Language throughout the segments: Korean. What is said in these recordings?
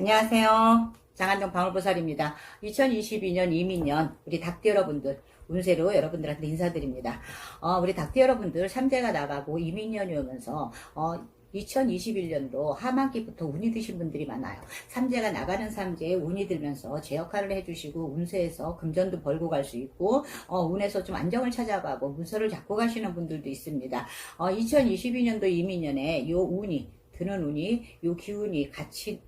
안녕하세요. 장안동 방울보살입니다. 2022년 이민년 우리 닭띠 여러분들 운세로 여러분들한테 인사드립니다. 어, 우리 닭띠 여러분들 삼재가 나가고 이민년이 오면서 어, 2021년도 하반기부터 운이 드신 분들이 많아요. 삼재가 나가는 삼재에 운이 들면서 제 역할을 해주시고 운세에서 금전도 벌고 갈 수 있고 어, 운에서 좀 안정을 찾아가고 문서를 잡고 가시는 분들도 있습니다. 어, 2022년도 이민년에 요 운이 드는 운이 요 기운이 같이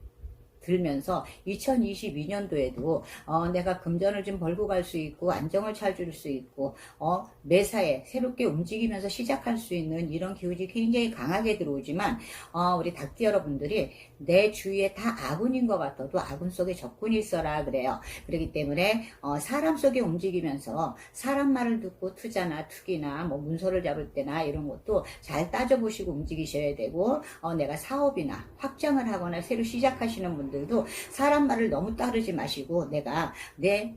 들면서 2022년도에도 어, 내가 금전을 좀 벌고 갈 수 있고 안정을 찾을 수 있고 어, 매사에 새롭게 움직이면서 시작할 수 있는 이런 기운이 굉장히 강하게 들어오지만 어, 우리 닭띠 여러분들이 내 주위에 다 아군인 것 같아도 아군 속에 적군이 있어라 그래요. 그렇기 때문에 어, 사람 속에 움직이면서 사람 말을 듣고 투자나 투기나 뭐 문서를 잡을 때나 이런 것도 잘 따져보시고 움직이셔야 되고 어, 내가 사업이나 확장을 하거나 새로 시작하시는 분들 도 사람 말을 너무 따르지 마시고 내가 내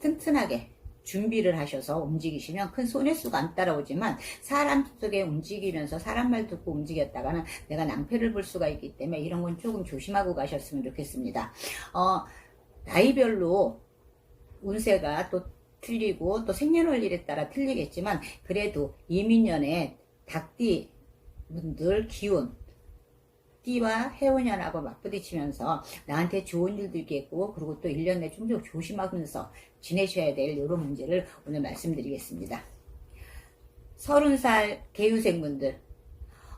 튼튼하게 준비를 하셔서 움직이시면 큰 손해수가 안 따라오지만 사람 속에 움직이면서 사람 말 듣고 움직였다가는 내가 낭패를 볼 수가 있기 때문에 이런 건 조금 조심하고 가셨으면 좋겠습니다. 어, 나이별로 운세가 또 틀리고 또 생년월일에 따라 틀리겠지만 그래도 이민년에 닭띠 분들 기운 띠와 해운년하고 맞부딪히면서 나한테 좋은 일도 있겠고 그리고 또 1년 내에 좀더 조심하면서 지내셔야 될 이런 문제를 오늘 말씀드리겠습니다. 서른 살 개유생분들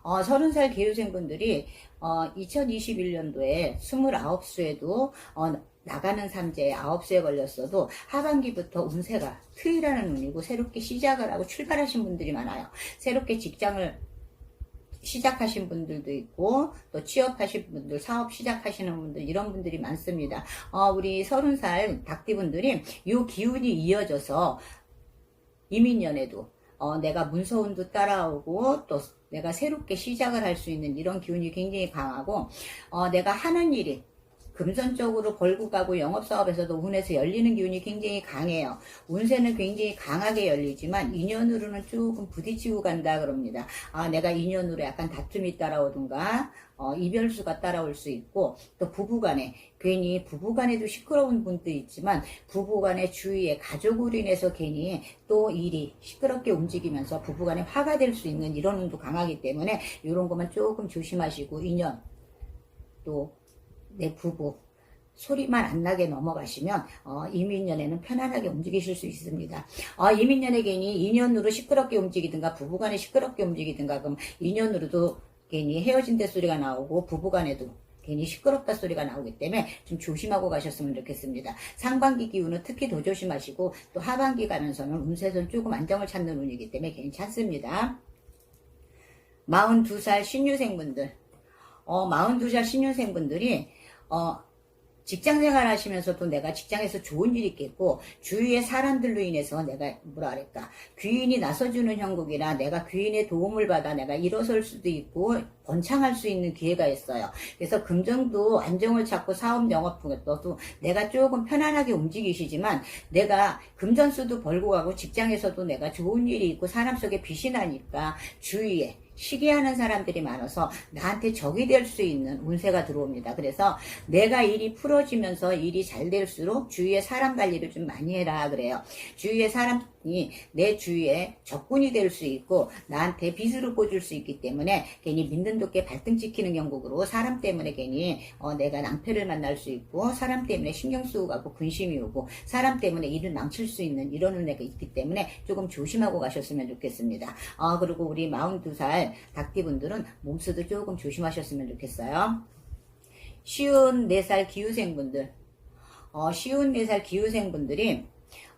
어, 서른 살 개유생분들이 어, 2021년도에 29수에도 어, 나가는 삼재에 9수에 걸렸어도 하반기부터 운세가 트이라는 운이고 새롭게 시작을 하고 출발하신 분들이 많아요. 새롭게 직장을 시작하신 분들도 있고 또 취업하신 분들 사업 시작하시는 분들 이런 분들이 많습니다. 어, 우리 서른 살 닭띠분들이 이 기운이 이어져서 이민년에도 어, 내가 문서운도 따라오고 또 내가 새롭게 시작을 할 수 있는 이런 기운이 굉장히 강하고 어, 내가 하는 일이 금전적으로 벌고 가고 영업사업에서도 운에서 열리는 기운이 굉장히 강해요. 운세는 굉장히 강하게 열리지만 인연으로는 조금 부딪히고 간다 그럽니다. 아, 내가 인연으로 약간 다툼이 따라오든가, 어, 이별수가 따라올 수 있고, 또 부부간에, 괜히 부부간에도 시끄러운 분도 있지만, 부부간의 주위에 가족으로 인해서 괜히 또 일이 시끄럽게 움직이면서 부부간에 화가 될 수 있는 이런 운도 강하기 때문에, 이런 것만 조금 조심하시고, 인연, 또 내 부부 소리만 안 나게 넘어가시면 어, 이민년에는 편안하게 움직이실 수 있습니다. 어, 이민년에 괜히 인연으로 시끄럽게 움직이든가 부부간에 시끄럽게 움직이든가 그럼 인연으로도 괜히 헤어진 데 소리가 나오고 부부간에도 괜히 시끄럽다 소리가 나오기 때문에 좀 조심하고 가셨으면 좋겠습니다. 상반기 기운은 특히 더 조심하시고 또 하반기 가면서는 운세선 조금 안정을 찾는 운이기 때문에 괜찮습니다. 42살 신유생분들 어, 42살 신유생분들이 어, 직장 생활 하시면서도 내가 직장에서 좋은 일이 있겠고 주위의 사람들로 인해서 내가 뭐라 그럴까 귀인이 나서주는 형국이나 내가 귀인의 도움을 받아 내가 일어설 수도 있고 번창할 수 있는 기회가 있어요. 그래서 금전도 안정을 찾고 사업 영업 등에서도 내가 조금 편안하게 움직이시지만 내가 금전수도 벌고 가고 직장에서도 내가 좋은 일이 있고 사람 속에 빛이 나니까 주위에 시기하는 사람들이 많아서 나한테 적이 될 수 있는 운세가 들어옵니다. 그래서 내가 일이 풀어지면서 일이 잘 될수록 주위에 사람 관리를 좀 많이 해라 그래요. 주위에 사람이 내 주위에 적군이 될 수 있고 나한테 빚으로 꽂을 수 있기 때문에 괜히 믿는 도께 발등 찍히는 경국으로 사람 때문에 괜히 어, 내가 낭패를 만날 수 있고 사람 때문에 신경 쓰고 가고 근심이 오고 사람 때문에 일을 망칠 수 있는 이런 운세가 있기 때문에 조금 조심하고 가셨으면 좋겠습니다. 어, 그리고 우리 42살 닭띠분들은 몸수도 조금 조심하셨으면 좋겠어요. 쉬운 4살 기후생분들, 어, 쉬운 4살 기후생분들이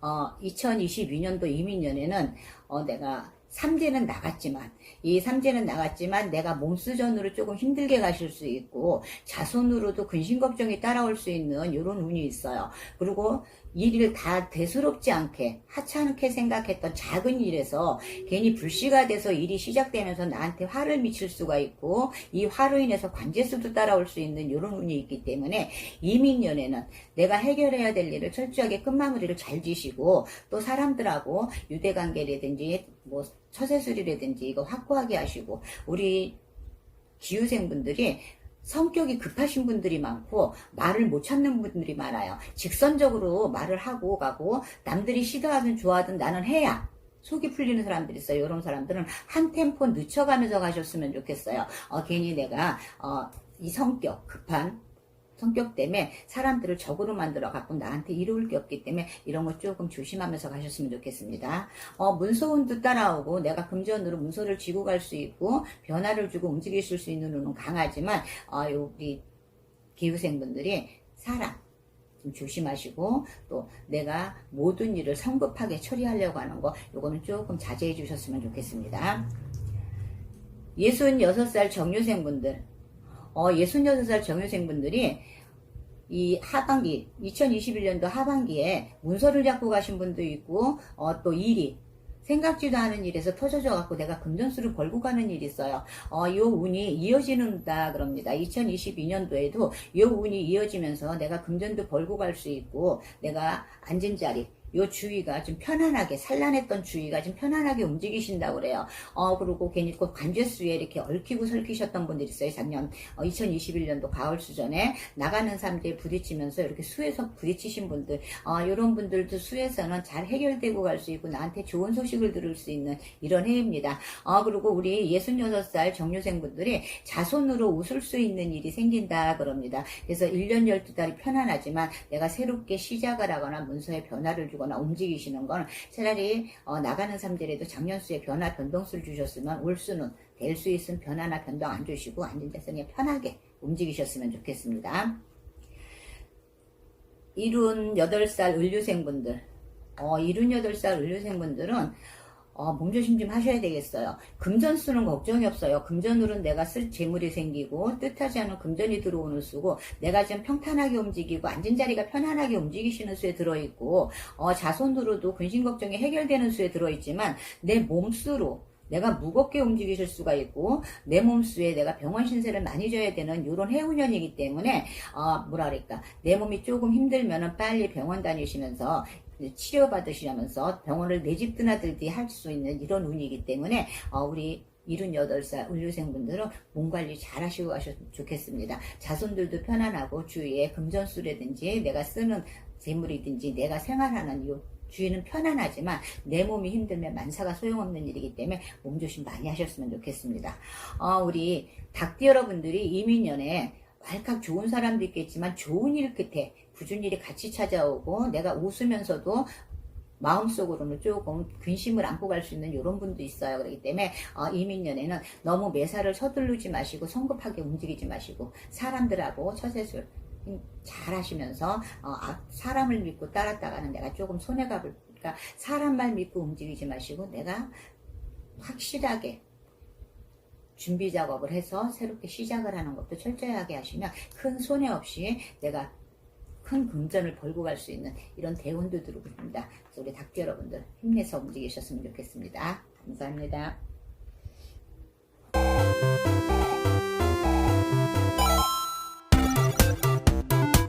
어, 2022년도 이민년에는 어, 내가 삼재는 나갔지만 이 삼재는 나갔지만 내가 몸수전으로 조금 힘들게 가실 수 있고 자손으로도 근심 걱정이 따라올 수 있는 이런 운이 있어요. 그리고 일을 다 대수롭지 않게 하찮게 생각했던 작은 일에서 괜히 불씨가 돼서 일이 시작되면서 나한테 화를 미칠 수가 있고 이 화로 인해서 관제수도 따라올 수 있는 이런 운이 있기 때문에 이민년에는 내가 해결해야 될 일을 철저하게 끝마무리를 잘 지시고 또 사람들하고 유대관계라든지 뭐 처세술이라든지 이거 확고하게 하시고 우리 기후생분들이 성격이 급하신 분들이 많고 말을 못 찾는 분들이 많아요. 직선적으로 말을 하고 가고 남들이 싫어하든 좋아하든 나는 해야 속이 풀리는 사람들이 있어요. 이런 사람들은 한 템포 늦춰가면서 가셨으면 좋겠어요. 어, 괜히 내가 어, 이 성격 급한 성격 때문에 사람들을 적으로 만들어 갖고 나한테 이로울 게 없기 때문에 이런 거 조금 조심하면서 가셨으면 좋겠습니다. 어, 문서운도 따라오고 내가 금전으로 문서를 쥐고 갈 수 있고 변화를 주고 움직이실 수 있는 운은 강하지만 어, 우리 기후생분들이 사람 좀 조심하시고 또 내가 모든 일을 성급하게 처리하려고 하는 거 요거는 조금 자제해 주셨으면 좋겠습니다. 66살 정유생분들 어, 66살 정유생분들이 이 하반기, 2021년도 하반기에 문서를 잡고 가신 분도 있고, 어, 또 일이, 생각지도 않은 일에서 터져져 갖고 내가 금전수를 벌고 가는 일이 있어요. 어, 요 운이 이어지는다 그럽니다. 2022년도에도 요 운이 이어지면서 내가 금전도 벌고 갈 수 있고, 내가 앉은 자리, 요 주위가 좀 편안하게 산란했던 주위가 좀 편안하게 움직이신다고 그래요. 어 그리고 괜히 꼭 관제수에 이렇게 얽히고 설키셨던 분들이 있어요. 작년 어, 2021년도 가을 수전에 나가는 사람들이 부딪히면서 이렇게 수에서 부딪히신 분들 어 이런 분들도 수에서는 잘 해결되고 갈 수 있고 나한테 좋은 소식을 들을 수 있는 이런 해입니다. 어 그리고 우리 66살 정유생분들이 자손으로 웃을 수 있는 일이 생긴다 그럽니다. 그래서 1년 12달이 편안하지만 내가 새롭게 시작을 하거나 문서에 변화를 주 거나 움직이시는 건 차라리 어, 나가는 삶들에도 작년수에 변화 변동수를 주셨으면 올수는 될 수 있으면 변화나 변동 안 주시고 앉은 데서 그냥 편하게 움직이셨으면 좋겠습니다. 78살 을류생분들 어, 78살 을류생분들은 어, 몸조심 좀 하셔야 되겠어요. 금전 수는 걱정이 없어요. 금전으로는 내가 쓸 재물이 생기고 뜻하지 않은 금전이 들어오는 수고 내가 좀 평탄하게 움직이고 앉은 자리가 편안하게 움직이시는 수에 들어있고 어, 자손으로도 근심 걱정이 해결되는 수에 들어있지만 내 몸수로 내가 무겁게 움직이실 수가 있고 내 몸수에 내가 병원 신세를 많이 져야 되는 이런 해운년이기 때문에 어, 뭐라 그럴까 내 몸이 조금 힘들면은 빨리 병원 다니시면서 치료받으시면서 병원을 내 집 드나들기 할 수 있는 이런 운이기 때문에 어, 우리 78살 의료생분들은 몸 관리 잘 하시고 가셨으면 좋겠습니다. 자손들도 편안하고 주위에 금전수라든지 내가 쓰는 재물이든지 내가 생활하는 이 주위는 편안하지만 내 몸이 힘들면 만사가 소용없는 일이기 때문에 몸조심 많이 하셨으면 좋겠습니다. 어, 우리 닭띠 여러분들이 이민년에 왈칵 좋은 사람도 있겠지만 좋은 일 끝에 부준 일이 같이 찾아오고 내가 웃으면서도 마음속으로는 조금 근심을 안고 갈 수 있는 이런 분도 있어요. 그렇기 때문에 어, 이민년에는 너무 매사를 서두르지 마시고 성급하게 움직이지 마시고 사람들하고 처세술 잘 하시면서 어, 아, 사람을 믿고 따랐다가는 내가 조금 손해가 볼까 사람 말 믿고 움직이지 마시고 내가 확실하게 준비 작업을 해서 새롭게 시작을 하는 것도 철저하게 하시면 큰 손해 없이 내가 큰 금전을 벌고 갈 수 있는 이런 대운도 들어옵니다. 그래서 우리 닭 여러분들 힘내서 움직이셨으면 좋겠습니다. 감사합니다.